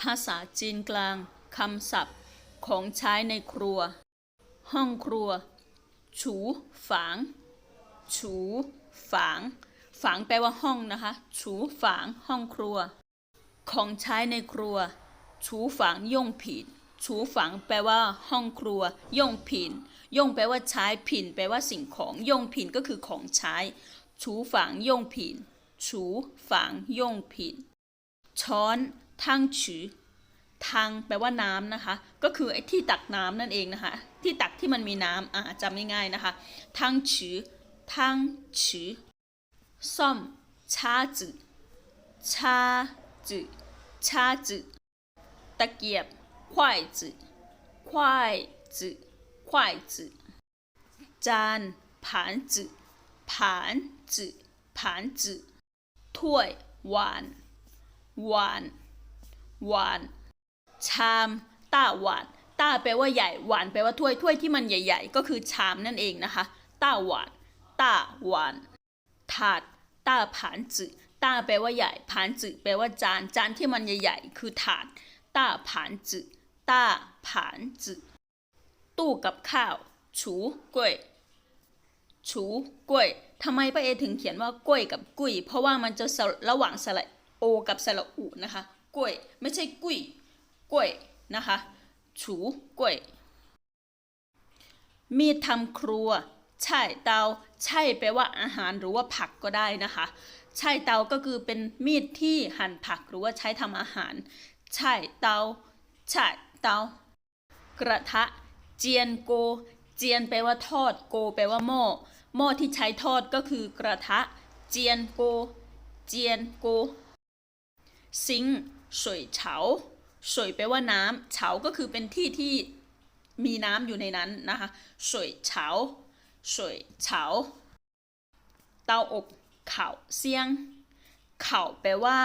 ภาษาจีนกลางคำศัพท์ ของใช้ในครัว ห้องครัว ฉูฝาง ฉูฝาง ฝางแปลว่าห้องนะคะ ฉูฝางห้องครัว ของใช้ในครัว ฉูฝางย่งผินฉูฝางแปลว่า ห้องครัว ย่งผิน ย่งแปลว่าใช้ผินแปลว่าสิ่งของ ย่งผินก็คือของใช้ ฉูฝางย่งผิน ฉูฝางย่งผิน ช้อน ทางฉือทางแปลว่าน้ำนะคะ ก็คือไอ้ที่ตักน้ำนั่นเองนะคะ ที่ตักที่มันมีน้ำอ่าจำง่ายๆนะคะทางฉือทางฉือซ่อมชาจืชาจืชาจืตะเกียบขวายจืขวายจืขวายจืจานผานจืผานจืผานจืถ้วยหวานหวาน หวานชามต้าหวานต้าแปลว่าใหญ่หวานแปลว่าถ้วยถ้วยที่มันใหญ่ ๆ ก็คือชามนั่นเองนะคะต้าหวานต้าหวานถาดต้าผานจือต้าแปลว่าใหญ่ผานจือแปลว่าจานจานที่มันใหญ่ ๆ คือถาดต้าผานจือต้าผานจือตู้กับข้าวชูกล้วยชูกล้วยทำไมป้าเอถึงเขียนว่ากล้วยกับกุ้ยเพราะว่ามันจะระหว่างสระโอกับสระอุนะคะ กล้วย ไม่ใช่กุ้ยกล้วยนะคะฉูกล้วย มีดทำครัว ใช่เตา ใช่แปลว่าอาหารหรือว่าผักก็ได้นะคะ ใช่เตาก็คือเป็นมีดที่หั่นผักหรือว่าใช้ทำอาหาร ใช่เตา ใช่เตา กระทะ เจียนโก เจียนแปลว่าทอดโก แปลว่าหม้อหม้อที่ใช้ทอดก็คือกระทะ เจียนโก เจียนโก ซิงสวยเฉาสวยแปลว่าน้ำเฉาก็คือเป็นที่ที่มีน้ำอยู่ในนั้นนะคะสวยเฉาสวยเฉาเตาอบเข่าเซียง เข่าแปลว่า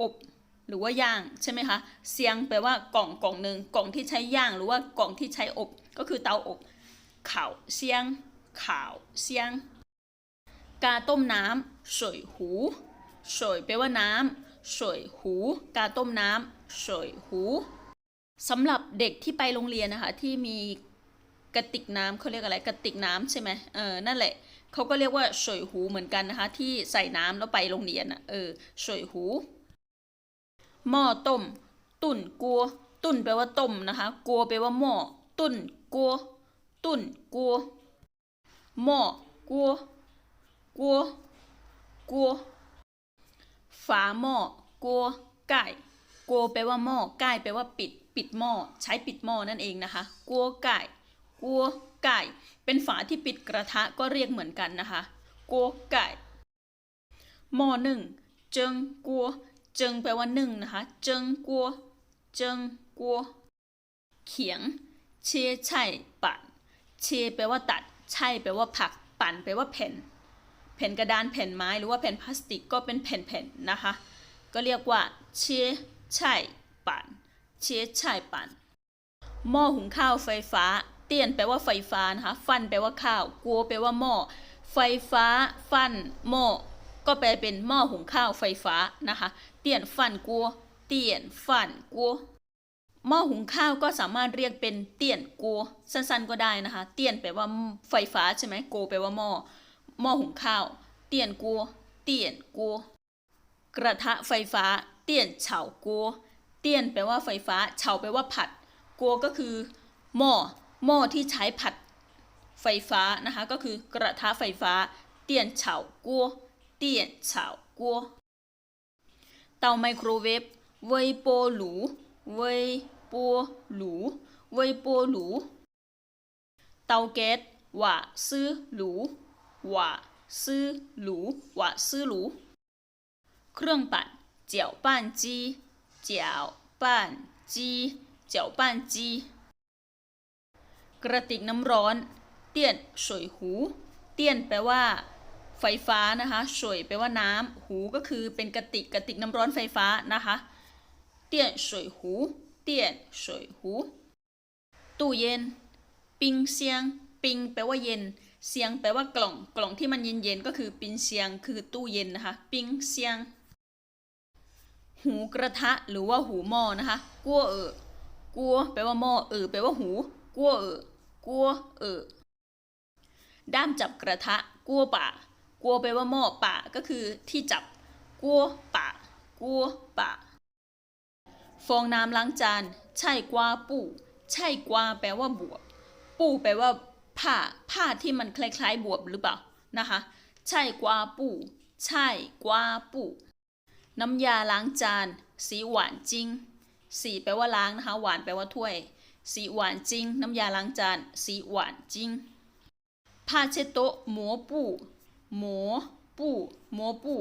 อบหรือว่าย่างใช่ไหมคะเซียงแปลว่ากล่องกล่องหนึ่งกล่องที่ใช้ย่างหรือว่ากล่องที่ใช้อบ ก็คือเตาอบเข่าเซียงเข่าเซียง กาต้มน้ำสวยหู สวยแปลว่าน้ำสวยหู กาต้มน้ำสวยหูสำหรับเด็กที่ไปโรงเรียนนะคะ ที่มีกระติกน้ำเขาเรียกอะไรกระติกน้ำใช่ไหมเออนั่นแหละเขาก็เรียกว่าสวยหูเหมือนกันนะคะ ที่ใส่น้ำแล้วไปโรงเรียนอะเออสวยหู หม้อต้ม ตุ่นกัว ตุ่นแปลว่าต้มนะคะ กัวแปลว่าหม้อตุ่นกัว ตุ่นกัวหม้อกัวกัวกัว ฝาหม้อกัวไก่กัวแปลว่าหม้อไก่แปลว่าปิด ปิดหม้อใช้ปิดหม้อนั่นเองนะคะกัวไก่กัวไก่ เป็นฝาที่ปิดกระทะก็เรียกเหมือนกันนะคะกัวไก่หม้อหนึ่งเจิงกัวเจิงแปลว่าหนึ่งนะคะเจิงกัวเจิงกัวเขียง เชยไช่ปั่นเชยแปลว่าตัดไช่แปลว่าผัก ปั่นแปลว่าแผ่น แผ่นกระดานแผ่นไม้หรือว่าแผ่นพลาสติกก็เป็นแผ่นๆนะคะ ก็เรียกว่าเชไช่ปั่นเชไช่ปั่นหม้อหุงข้าวไฟฟ้า เตี้ยนแปลว่าไฟฟ้านะคะฟันแปลว่าข้าวกัวแปลว่าหม้อไฟฟ้า ฟันหม้อก็แปลเป็นหม้อหุงข้าวไฟฟ้านะคะเตี้ยนฟันกัวเตี้ยนฟันกัวหม้อหุงข้าวก็สามารถเรียกเป็นเตี้ยนกัวสั้นๆก็ได้นะคะ เตี้ยนแปลว่าไฟฟ้าใช่ไหมโกแปลว่าหม้อ หม้อหุงข้าว เตียนกัว เตียนกัว กระทะไฟฟ้า เตียนเฉากัว เตียนแปลว่าไฟฟ้า เฉาแปลว่าผัด กัวก็คือ หม้อ หม้อที่ใช้ผัด ไฟฟ้านะคะ ก็คือกระทะไฟฟ้า เตียนเฉากัว เตียนเฉากัว เตาไมโครเวฟ เวยโปหลูเวยโปหลูเวยโปหลู เตาแก๊สหว่าซื้อหลู หว่าซื้อหลูหว่าซื้อหลูเครื่องปั่นเจียวปั่นจีเจียวปั่นจีเจียวปั่นจีกระติกน้ำร้อนเตี้ยนสวยหูเตี้ยนแปลว่า ไฟฟ้านะคะสวยแปลว่าน้ำหูก็คือเป็นกระติกกระติกน้ำร้อนไฟฟ้านะคะเตี้ยนสวยหูเตี้ยนสวยหูตู้เย็น ปิงเซียง ปิงแปลว่าเย็น เซียงแปลว่ากล่องกล่องที่มันเย็นๆก็คือปิงเซียงคือตู้เย็นนะคะ ปิงเซียง หูกระทะหรือว่าหูหม้อนะคะกัวเออกัวแปลว่าหม้อเออแปลว่าหูกัวเออกัวเออด้ามจับกระทะกัวป่ากัวแปลว่าหม้อป่าก็คือที่จับกัวป่ากัวป่าฟองน้ำล้างจานใช่กวาปู้ใช่กวาแปลว่าบวบปู้แปลว่า ผ้าผ้าที่มันคล้ายๆบวบหรือเปล่านะคะใช่กว่าปูใช่กว่าปูน้ำยาล้างจาน สีหวานจริง สีแปลว่าล้างนะคะ หวานแปลว่าถ้วย สีหวานจริง น้ำยาล้างจาน สีหวานจริง ผ้าเช็ดโต๊ะหมอปูหมอปูหมอปู